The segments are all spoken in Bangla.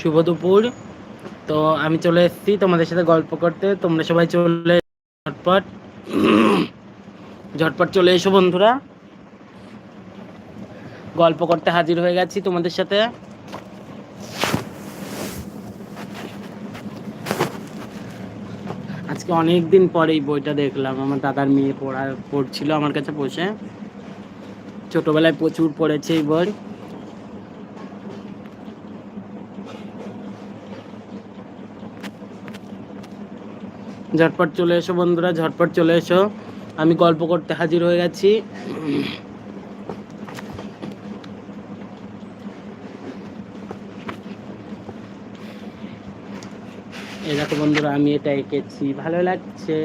শুভ দুপুর। তো আমি চলে এসেছি তোমাদের সাথে গল্প করতে। তোমরা সবাই চলে ঝটপট। ঝটপট চলে এসো বন্ধুরা। গল্প করতে হাজির হয়ে গেছি তোমাদের সাথে। আজকে অনেক দিন পরে এই বইটা দেখলাম। আমার দাদার মেয়ে পড়া, পড়ছিল আমার কাছে বসে। ছোটবেলায় প্রচুর পড়েছে এই বই। ঝটপট চলে এসো বন্ধুরা, ঝটপট চলে এসো। আমি গল্প করতে হাজির হয়ে গেছি। দেখো বন্ধুরা, আমি এটা এঁকেছি। ভালো লাগছে।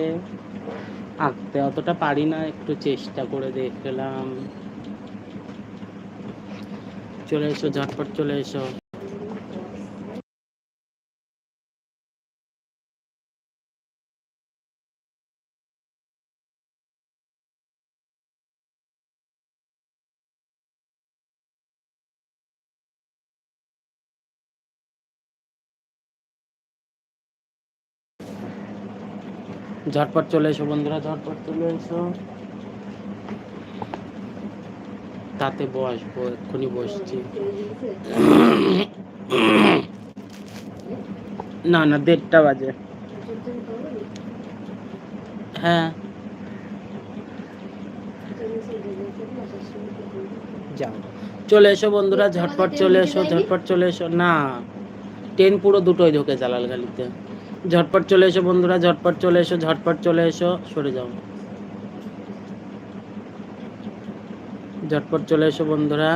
আঁকতে অতটা পারি না, একটু চেষ্টা করে দেখলাম। চলে এসো, ঝটপট চলে এসো। ঝটপট চলে এসো বন্ধুরা, ঝটপট চলে এসো। তাতে বসবো, এক্ষুনি বসছি। না না, দেড়টা বাজে। হ্যাঁ। চলে এসো বন্ধুরা, ঝটপট চলে এসো, ঝটপট চলে এসো। না, ট্রেন পুরো দুটোই ঢোকে জালালগালিতে ঝটপট চলে এসো বন্ধুরা, ঝটপট চলে এসো, ঝটপট চলে এসো, সরে যাও। ঝটপট চলে এসো বন্ধুরা,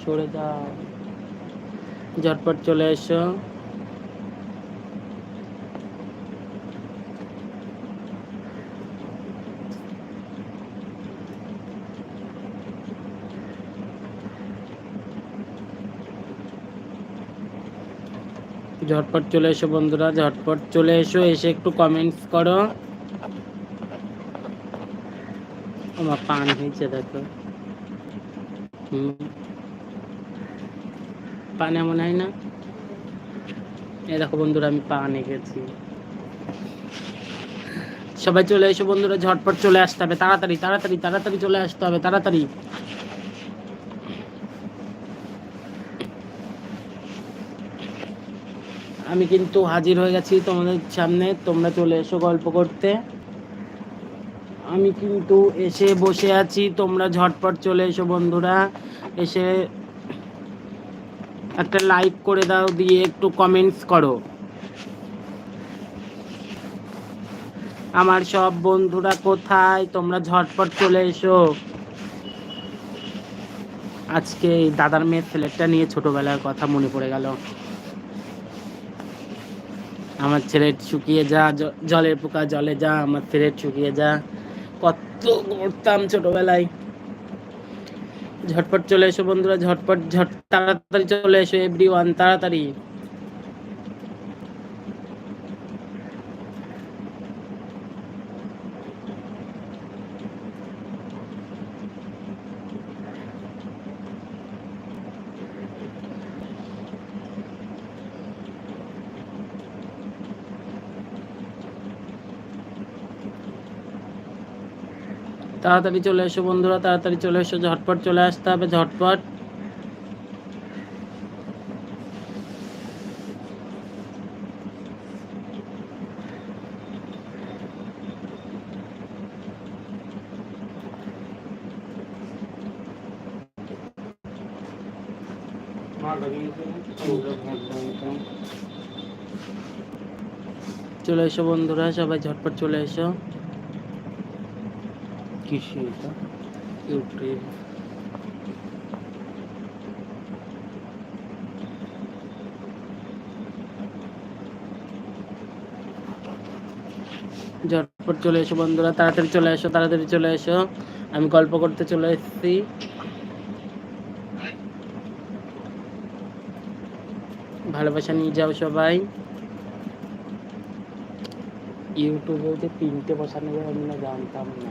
সরে যাও। ঝটপট চলে এসো। ঝটপট চলে এসো বন্ধুরা, ঝটপট চলে এসো, এসে একটু কমেন্টস করো। আমার পান হয়েছে দেখো। পান এমন হয় না? এ দেখো বন্ধুরা, আমি পান এঁকেছি। সবাই চলে এসো বন্ধুরা, ঝটপট চলে আসতে হবে। তাড়াতাড়ি তাড়াতাড়ি তাড়াতাড়ি চলে আসতে হবে, তাড়াতাড়ি। আমি কিন্তু হাজির হয়ে গেছি তোমাদের সামনে। তোমরা চলে এসো গল্প করতে। আমি কিন্তু এসে বসে আছি। তোমরা ঝটপট চলে এসো বন্ধুরা। এসে একটা লাইক করে দাও, দিয়ে একটু কমেন্টস করো। আমার সব বন্ধুরা কোথায়? তোমরা ঝটপট চলে এসো। আজকে দাদার মেয়ের ছেলেটা নিয়ে ছোটবেলার কথা মনে পড়ে গেল। আমার ছেলে শুকিয়ে যা জলের পোকা জলে যা, আমার ছেলে শুকিয়ে যা। কত করতাম ছোটবেলায়। ঝটপট চলে এসো বন্ধুরা, ঝটপট, ঝট, তাড়াতাড়ি চলে এসো এভরি ওয়ান তাড়াতাড়ি। তাড়াতাড়ি চলে এসো বন্ধুরা, তাড়াতাড়ি চলে এসো, ঝটপট চলে আসতে হবে, ঝটপট। চলে এসো বন্ধুরা, সবাই ঝটপট চলে এসো। কিসে এটা ঝটপট চলে এসো বন্ধুরা, তাড়াতাড়ি চলে এসো, তাড়াতাড়ি চলে এসো। আমি গল্প করতে চলে এসেছি। ভালোবাসা নিয়ে যাও সবাই। ইউটিউবে যে তিনটে বসানো যায়, আমি না জানতাম না।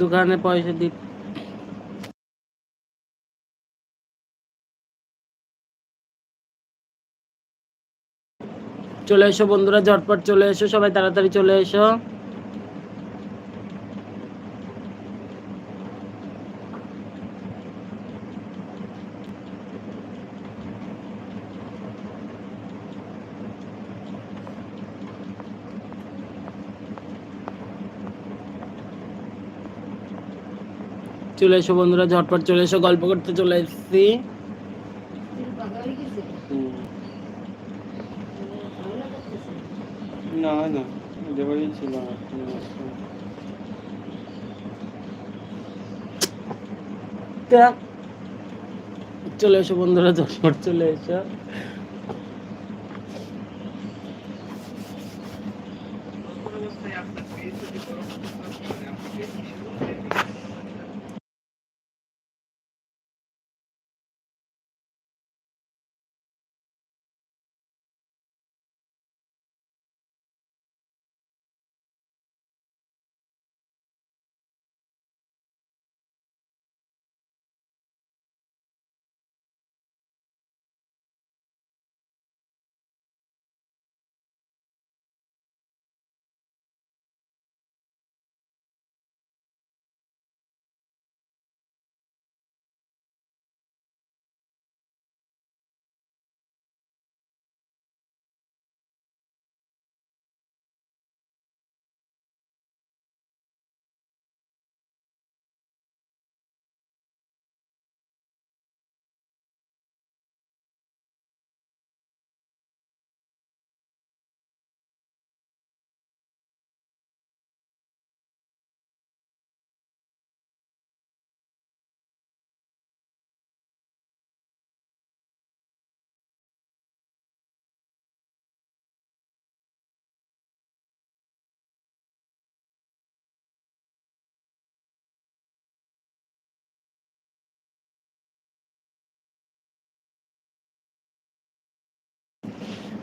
দোকানে পয়সা দিই চলে এসো বন্ধুরা ঝটপট চলে এসো সবাই তাড়াতাড়ি চলে এসো। চলে এসো বন্ধুরা ঝটপট চলে এসো গল্প করতে চলে এসেছি। না না ছিল চলে এসো বন্ধুরা ঝটপট চলে এসো।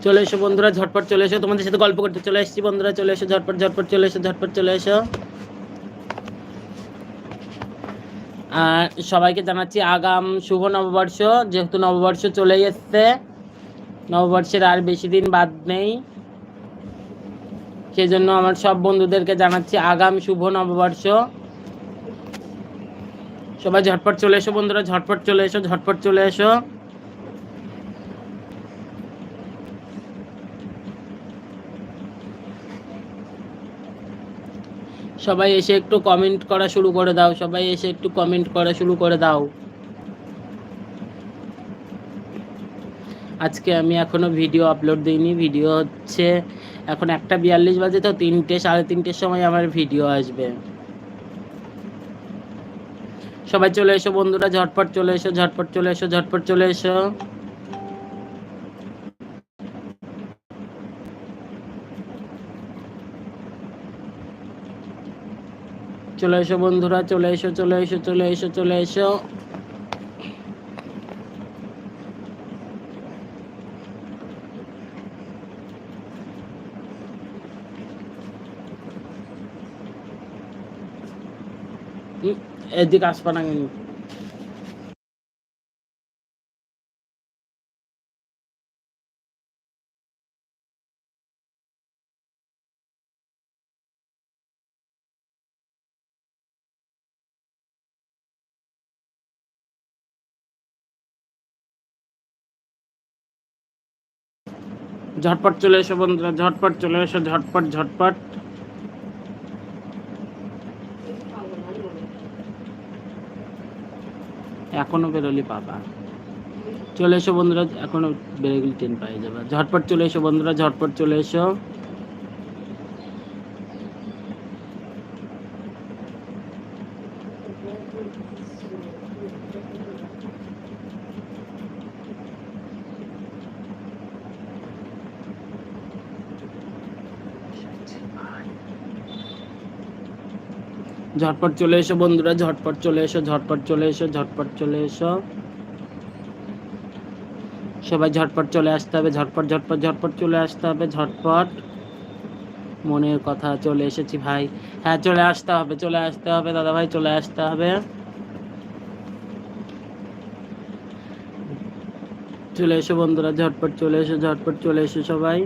চলে এসো বন্ধুরা, ঝটপট চলে এসো। তোমাদের সাথে গল্প করতে চলে এসেছি বন্ধুরা, চলে এসো, ঝটপট ঝটপট চলে এসো, ঝটপট চলে এসো। আর সবাইকে জানাচ্ছি আগাম শুভ নববর্ষ। যেহেতু নববর্ষ চলে এসছে, নববর্ষের আর বেশি দিন বাদ নেই। সেই জন্য আমার সব বন্ধুদেরকে জানাচ্ছি আগাম শুভ নববর্ষ। সবাই ঝটপট চলে এসো বন্ধুরা, ঝটপট চলে এসো, ঝটপট চলে এসো। সবাই এসে একটু কমেন্ট করা শুরু করে দাও, সবাই এসে একটু কমেন্ট করা শুরু করে দাও। আজকে আমি এখনও ভিডিও আপলোড দিইনি ভিডিও হচ্ছে এখন একটা বিয়াল্লিশ বাজে তো তিনটে, সাড়ে তিনটের সময় আমার ভিডিও আসবে। সবাই চলে এসো বন্ধুরা, ঝটপট চলে এসো, ঝটপট চলে এসো, ঝটপট চলে এসো। চলে এসো বন্ধুরা, চলে এসো চলে এসো চলে এসো চলে এসো। এদিকে আসবা না কিন্তু। ঝটপট চলে এসো বন্ধুরা, ঝটপট চলে এসো, ঝটপট ঝটপট। এখনও বেরোলি পাবা চলে এসো বন্ধুরা, এখনও বেরোলি ট্রেন পাই যাবে। ঝটপট চলে এসো বন্ধুরা, ঝটপট চলে এসো। ঝটপট চলে এসো বন্ধুরা, ঝটপট চলে এসো, ঝটপট চলে এসো, ঝটপট চলে এসো। সবাই ঝটপট চলে আসতে হবে, ঝটপট ঝটপট ঝটপট চলে আসতে হবে, ঝটপট। মনের কথা চলে এসেছি ভাই। হ্যাঁ চলে আসতে হবে, চলে আসতে হবে, দাদা ভাই, চলে আসতে হবে। চলে এসো বন্ধুরা, ঝটপট চলে এসো, ঝটপট চলে এসো সবাই।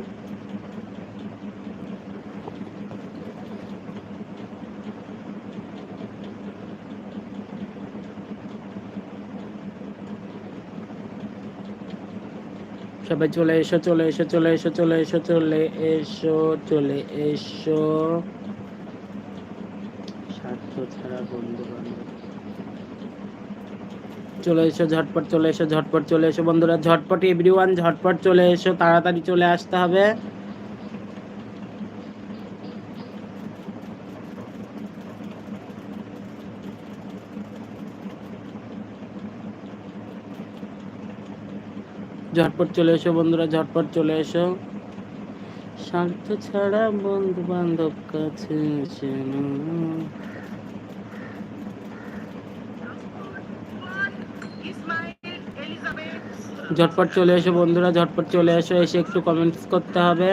সবাই চলে এসো চলে এসো চলে এসো চলে এসো চলে এসো চলে এসো। স্বার্থ ছাড়া বন্ধু চলে এসো ঝটপট চলে এসো ঝটপট চলে এসো বন্ধুরা ঝটপট এভরিওয়ান ঝটপট চলে এসো তাড়াতাড়ি চলে আসতে হবে। ঝটপট চলে এসো বন্ধুরা, ঝটপট চলে এসো। স্বার্থ ছাড়া বন্ধু বান্ধব কাছে ঝটপট চলে এসো বন্ধুরা, ঝটপট চলে এসো, এসে একটু কমেন্টস করতে হবে।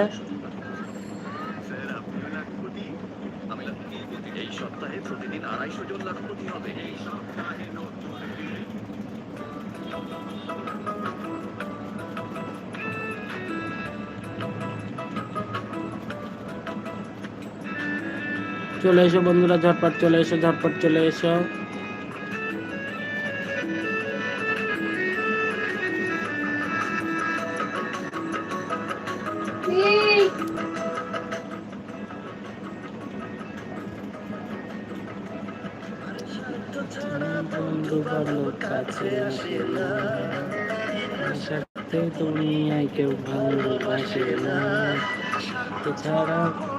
চলে এসো বন্ধুরা ঝটপট চলে এসো ঝটপট চলে এসো।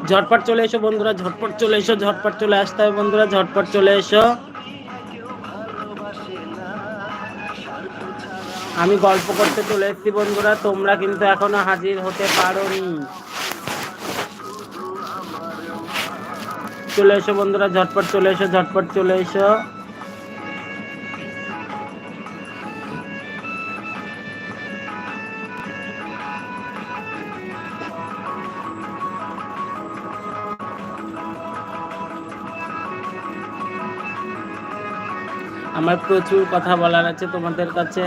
ঝটপট চলে এসো বন্ধুরা, ঝটপট চলে এসো, ঝটপট চলে আসতে হবে বন্ধুরা, ঝটপট চলে এসো। আমি গল্প করতে চলে এসেছি বন্ধুরা, তোমরা কিন্তু এখনও হাজির হতে পারোনি। চলে এসো বন্ধুরা, ঝটপট চলে এসো, ঝটপট চলে এসো। আমার প্রচুর কথা বলার আছে তোমাদের কাছে।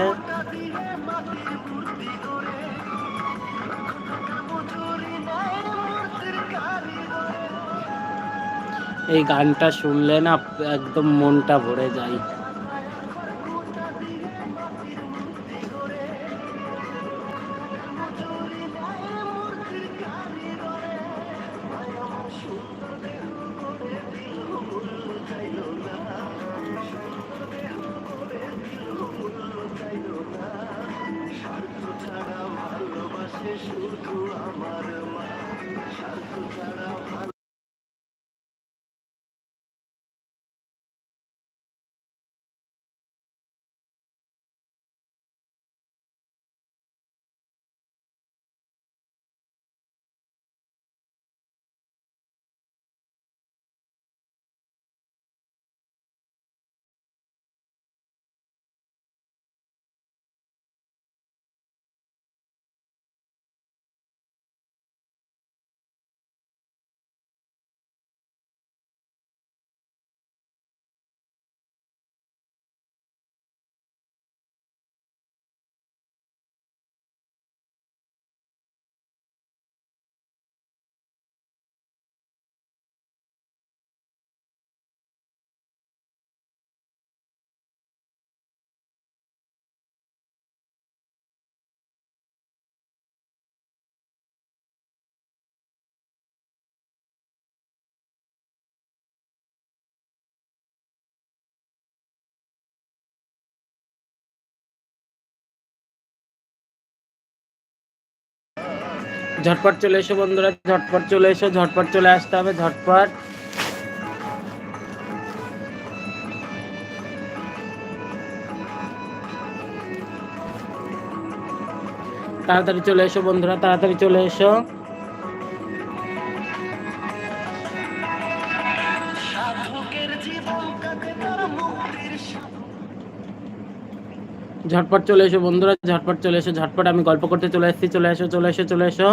এই গানটা শুনলে না একদম মনটা ভরে যায়। ঝটপট চলে এসো বন্ধুরা, ঝটপট চলে এসো, ঝটপট চলে আসতে হবে, ঝটপট। তাড়াতাড়ি চলে এসো বন্ধুরা, তাড়াতাড়ি চলে এসো। ঝটপট চলে এসো বন্ধুরা, ঝটপট চলে এসো, ঝটপট আমি গল্প করতে চলে এসেছি চলে এসো চলে এসো চলে এসো।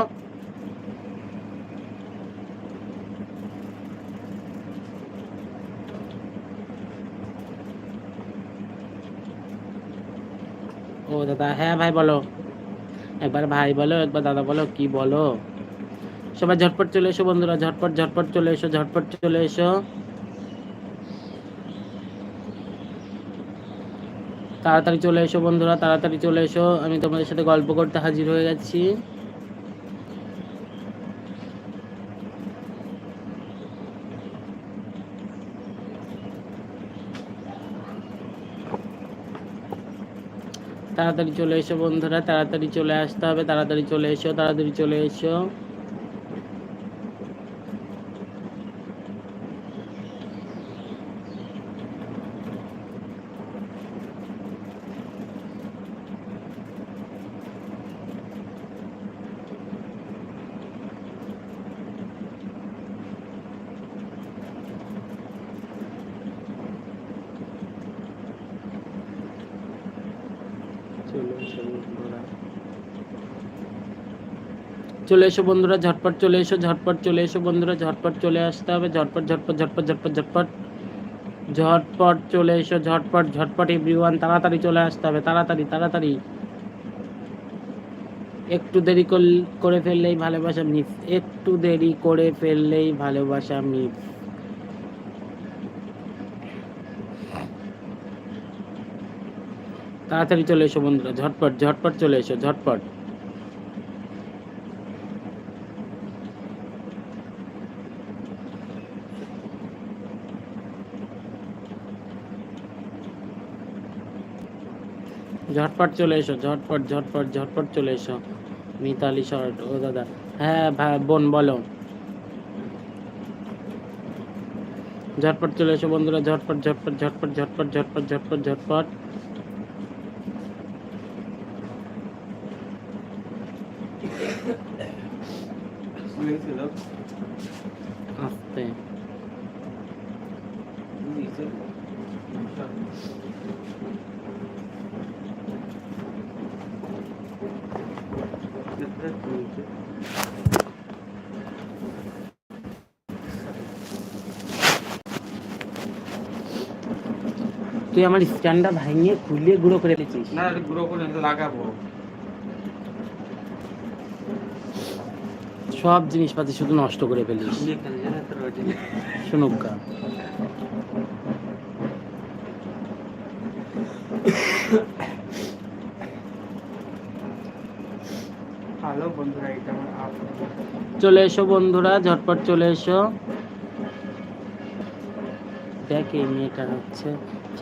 ও দাদা হ্যাঁ ভাই বলো। একবার ভাই বলো, একবার দাদা বলো, কি বলো? সবাই ঝটপট চলে এসো বন্ধুরা, ঝটপট ঝটপট চলে এসো, ঝটপট চলে এসো। তাড়াতাড়ি চলে এসো বন্ধুরা, তাড়াতাড়ি চলে এসো। আমি তোমাদের সাথে গল্প করতে হাজির হয়ে গেছি। তাড়াতাড়ি চলে এসো বন্ধুরা, তাড়াতাড়ি চলে আসতে হবে, তাড়াতাড়ি চলে এসো, তাড়াতাড়ি চলে এসো চলে এসো বন্ধুরা চলে এসো বন্ধুরা, ঝটপট চলে এসো, ঝটপট চলে এসো বন্ধুরা, ঝটপট চলে আসতে হবে, ঝটপট ঝটপট ঝটপট ঝটপট ঝটপট। ঝটপট চলে এসো, ঝটপট ঝটপট এভরিওয়ান তাড়াতাড়ি চলে আসতে হবে, তাড়াতাড়ি তাড়াতাড়ি। একটু দেরি করে ফেললেই ভালোবাসা মিস একটু দেরি করে ফেললেই ভালোবাসা মিস তাড়াতাড়ি চলে এসো বন্ধুরা, ঝটপট ঝটপট চলে এসো, ঝটপট। ঝটপট চলে এসো, ঝটপট ঝটপট ঝটপট চলে এসো। মিতালি শর্ট, ও দাদা। হ্যাঁ ভাই বোন, বলো। ঝটপট চলে এসো বন্ধুরা, ঝটপট ঝটপট ঝটপট ঝটপট ঝটপট ঝটপট ঝটপট। তুই আমার স্ট্যান্ডটা ভাঙিয়ে খুলে গুঁড়ো করে ফেলেছিস না গুঁড়ো করে এটা লাগাবো। সব জিনিসপাতি শুধু নষ্ট করে ফেলিস। শুনুক গা। হ্যালো বন্ধুরা এটা আমার চলে এসো বন্ধুরা ঝটপট চলে এসো। দেখ এই মেয়েটা হচ্ছে।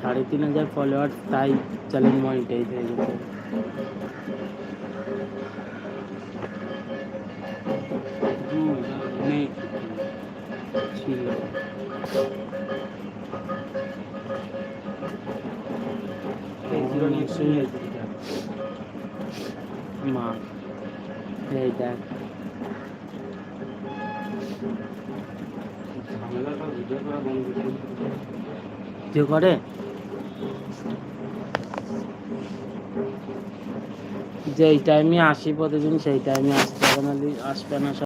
সাড়ে তিন হাজার ফলোয়ার তাই চ্যালেঞ্জ মনিটাইজ হয়ে গেছে। ছিল মা এই দেখ ঝামেলাটা ভিডিও করা বন্ধ করে যে এই টাইমে আসি প্রতিদিন সেই টাইমে আসতে হবে না আসবে না